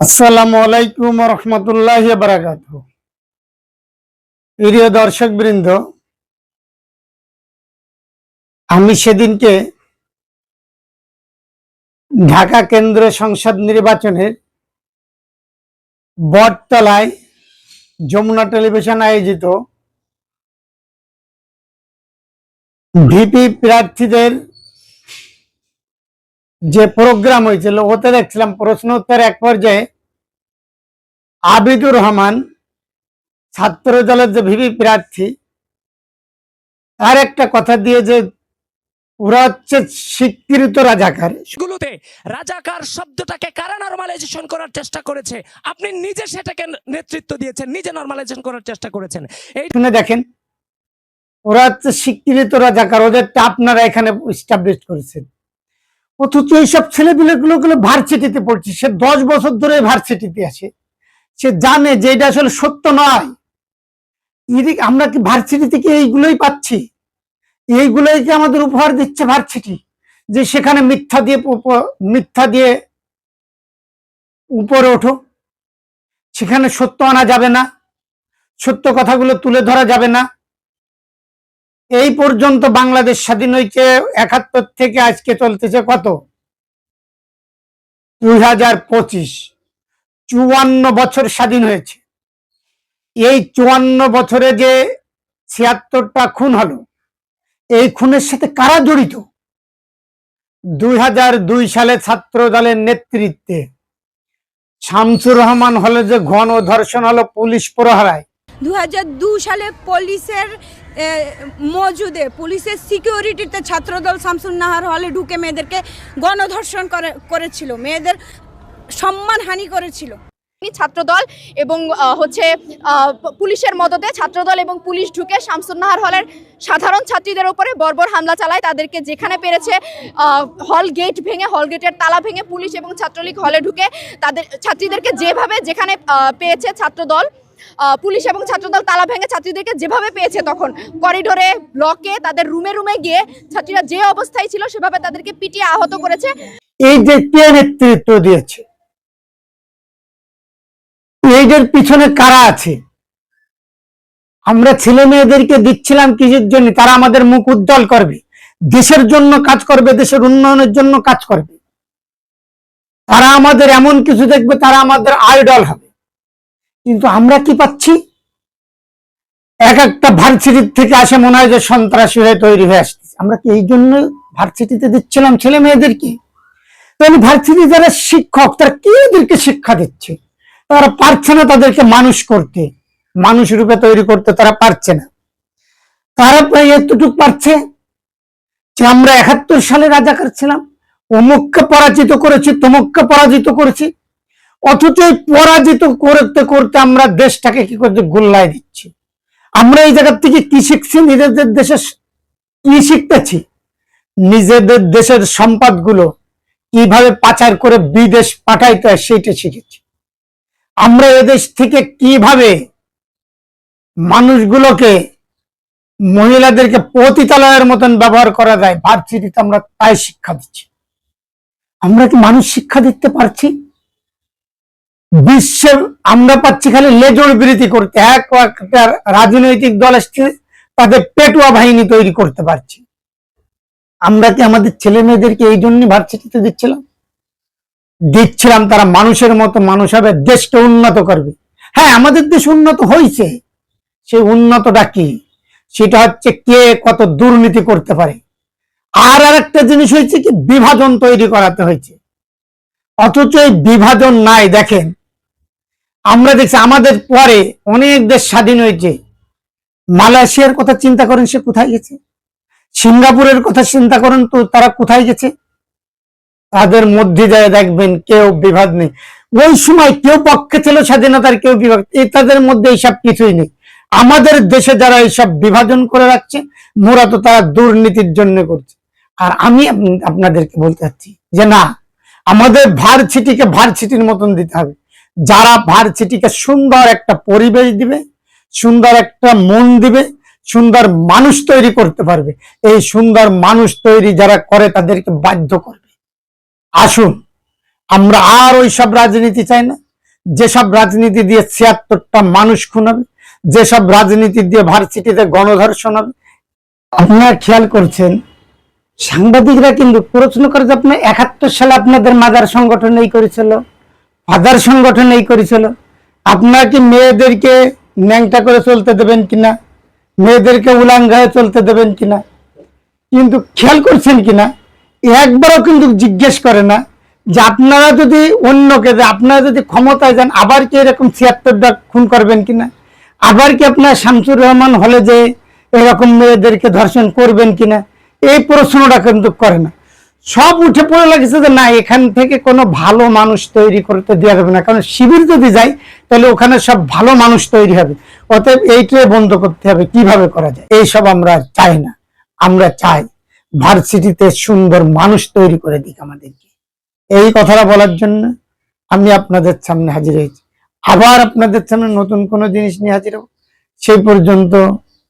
আসসালামু আলাইকুম রহমতুল্লাহ বারাকাত প্রিয় দর্শক বৃন্দ আমি সেদিনকে ঢাকা কেন্দ্র সংসদ নির্বাচনের বটতলায় যমুনা টেলিভিশন আয়োজিত ভিপি প্রার্থীদের প্রোগ্রাম হয়েছিল ওতে দেখছিলাম প্রশ্ন উত্তর এক পর্যায়ে আবিদুর রহমান ছাত্র দলের যে ভিপি প্রার্থী তার একটা কথা দিয়ে যে ওরা হচ্ছে স্বীকৃত রাজাকার। গুলোতে রাজাকার শব্দটাকে কারা নর্মালাইজেশন করার চেষ্টা করেছে? আপনি নিজে সেটাকে নেতৃত্ব দিয়েছেন নিজে নর্মালাইজেশন করার চেষ্টা করেছেন। এই শুনে দেখেন ওরা হচ্ছে স্বীকৃত রাজাকার ওদেরটা আপনারা এখানে স্টাবলিশ করেছেন। অথচ এইসব ছেলেপিলেগুলো গুলো ভার্সিটিতে পড়ছে। সে দশ বছর ধরে ভার্সিটিতে আসে সে জানে যে এটা আসলে সত্য নয়। আমরা কি ভার্সিটি থেকে এইগুলোই পাচ্ছি? এইগুলোই কি আমাদের উপহার দিচ্ছে ভার্সিটি? যে সেখানে মিথ্যা দিয়ে মিথ্যা দিয়ে উপরে ওঠো। সেখানে সত্য আনা যাবে না। সত্য কথাগুলো তুলে ধরা যাবে না। এই পর্যন্ত বাংলাদেশ স্বাধীন হয়েছে একাত্তর থেকে আজকে চলতেছে কত? দুই হাজার পঁচিশ। চুয়ান্ন বছর স্বাধীন হয়েছে। এই চুয়ান্ন বছরে যে ছিয়াত্তরটা খুন হলো, এই খুনের সাথে কারা জড়িত? দুই হাজার দুই সালে ছাত্র দলের নেতৃত্বে শামসুর রহমান হলে যে ঘন ধর্ষণ হলো পুলিশ প্রহারায়। দুই হাজার দুই সালে পুলিশের মজুদে পুলিশের সিকিউরিটিতে ছাত্রদল শামসুন নাহার হলে ঢুকে মেয়েদেরকে গণধর্ষণ করে, করেছিল। মেয়েদের সম্মানহানি করেছিল। ছাত্রদল এবং হচ্ছে পুলিশের মদতে ছাত্রদল এবং পুলিশ ঢুকে শামসুন্নাহার হলের সাধারণ ছাত্রীদের উপরে বর্বর হামলা চালায়। তাদেরকে যেখানে পেরেছে হল গেট ভেঙে, হল গেটের তালা ভেঙে পুলিশ এবং ছাত্রলীগ হলে ঢুকে তাদের, ছাত্রীদেরকে যেভাবে যেখানে পেয়েছে ছাত্রদল পুলিশ এবং ছাত্রদল তালা ভেঙে ছাত্রীদেরকে যেভাবে পেয়েছে তখন করিডোরে, ব্লকে, তাদের রুমে রুমে গিয়ে ছাত্রীরা যে অবস্থায় ছিল সেভাবে তাদেরকে পিটিয়ে আহত করেছে। এই যে কে নেতৃত্ব দিয়েছে? এইটার পিছনে কারা আছে? আমরা ছেলে মেয়েদেরকে দিচ্ছিলাম কিসের জন্য? তারা আমাদের মুখ উজ্জ্বল করবে। দেশের জন্য কাজ করবে, দেশের উন্নয়নের জন্য কাজ করবে। তারা আমাদের এমন কিছু দেখবে, তারা আমাদের আইডল হবে। কিন্তু আমরা কি পাচ্ছি? এক একটা ভার্সিটির থেকে আসে মনে হয় যে সন্ত্রাসী হয়ে তৈরি হয়ে আসতেছে। আমরা কি এই জন্য ভার্সিটিতে দিচ্ছিলাম ছেলে মেয়েদেরকে তাহলে ভার্সিটি যারা শিক্ষক, তারা কি এদেরকে শিক্ষা দিচ্ছে? তারা পারছে না তাদেরকে মানুষ করতে। মানুষ রূপে তৈরি করতে তারা পারছে না। তারা প্রায় এতটুকু পারছে যে আমরা একাত্তর সালে রাজাকার ছিলাম। অমুককে পরাজিত করেছি, তমুককে পরাজিত করেছি। অথচ পরাজিত করতে করতে আমরা দেশটাকে কি করতে গোল্লায় দিচ্ছি। আমরা এই জায়গার থেকে কি শিখছি? নিজেদের দেশে কি শিখতেছি? নিজেদের দেশের সম্পদগুলো কীভাবে পাচার করে বিদেশ পাঠাইতে হয় সেইটা শিখেছি। আমরা এদেশ থেকে কীভাবে মানুষগুলোকে, মহিলাদেরকে পতিতালয়ের মতন ব্যবহার করা যায়, ভার্সিটিতে আমরা তাই শিক্ষা দিচ্ছি। আমরা কি মানুষ শিক্ষা দিতে পারছি? বিশ্বের আমরা পাচ্ছি খালি লেজর বিরতি করতে। এক একটা রাজনৈতিক দল আসছে তাদের পেটুয়া বাহিনী তৈরি করতে পারছি। আমরা কি আমাদের ছেলে মেয়েদেরকে এই জন্য ভার্সিটিতে দিচ্ছিলাম? দিচ্ছিলাম তারা মানুষের মতো মানুষ হবে, দেশকে উন্নত করবে। হ্যাঁ আমাদের দেশ উন্নত হয়েছে সেই উন্নতটা কি? সেটা হচ্ছে কে কত দুর্নীতি করতে পারে। আর আর একটা জিনিস হয়েছে কি, বিভাজন তৈরি করাতে হয়েছে। অথচ এই বিভাজন নাই, দেখেন। আমরা দেখছি আমাদের পরে অনেক দেশ স্বাধীন হয়েছে। মালয়েশিয়ার কথা চিন্তা করেন সে কোথায় গেছে? সিঙ্গাপুরের কথা চিন্তা করেন তো তারা কোথায় গেছে? তাদের মধ্যে যায় দেখবেন কেউ বিভাগ নেই। ওই সময় কেউ পক্ষে ছিল স্বাধীনতার, কেউ বিভাগ তাদের মধ্যে এইসব কিছুই নেই। আমাদের দেশে যারা এইসব বিভাজন করে রাখছে মোরা তো তারা দুর্নীতির জন্য করছে। আর আমি আপ- আপনাদেরকে বলতে চাচ্ছি যে না, আমাদের ভার্সিটিকে ভার্সিটির মতন দিতে হবে। যারা ভার্সিটিকে সুন্দর একটা পরিবেশ দিবে, সুন্দর একটা মন দিবে, সুন্দর মানুষ তৈরি করতে পারবে, এই সুন্দর মানুষ তৈরি যারা করে তাদেরকে বাধ্য করবে। আসুন, আমরা আর ওই সব রাজনীতি চাই না। যেসব রাজনীতি দিয়ে ছিয়াত্তরটা মানুষ খুন হবে, যেসব রাজনীতি দিয়ে ভার্সিটিতে গণধর্ষণ হবে, আপনারা খেয়াল করছেন, সাংবাদিকরা কিন্তু প্রশ্ন করে যে আপনার একাত্তর সালে আপনাদের মাদার সংগঠন এই করেছিল? ফাদার সংগঠন এই করেছিল। আপনারা কি মেয়েদেরকে ন্যাংটা করে চলতে দেবেন কিনা? মেয়েদেরকে উলাঙ্গায় চলতে দেবেন কিনা? কিন্তু খেয়াল করছেন কিনা? একবারও কিন্তু জিজ্ঞেস করে না যে আপনারা যদি অন্যকে আপনারা যদি ক্ষমতায় যান, আবার কি এরকম ছিয়াত্তরটা খুন করবেন কিনা? আবার কি আপনার শামসুর রহমান হলে যে এরকম মেয়েদেরকে ধর্ষণ করবেন কিনা? এই প্রশ্নটা কিন্তু করে না। সব উঠে পড়ে লাগছে যে না, এখান থেকে কোনো ভালো মানুষ তৈরি করতে দেওয়া যাবে না। কারণ শিবির যদি যায়, তাহলে ওখানে সব ভালো মানুষ তৈরি হবে। অতএব এইটাই বন্ধ করতে হবে, কীভাবে করা যায়? এইসব আমরা চাই না। আমরা চাই ভার্সিটিতে সুন্দর মানুষ তৈরি করে দিক আমাদেরকে। এই কথাটা বলার জন্য আমি আপনাদের সামনে হাজির হয়েছি। আবার আপনাদের সামনে নতুন কোনো জিনিস নিয়ে হাজির হব। সেই পর্যন্ত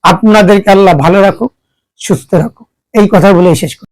আপনাদেরকে আল্লাহ ভালো রাখুক, সুস্থ রাখুক। এই কথা বলে শেষ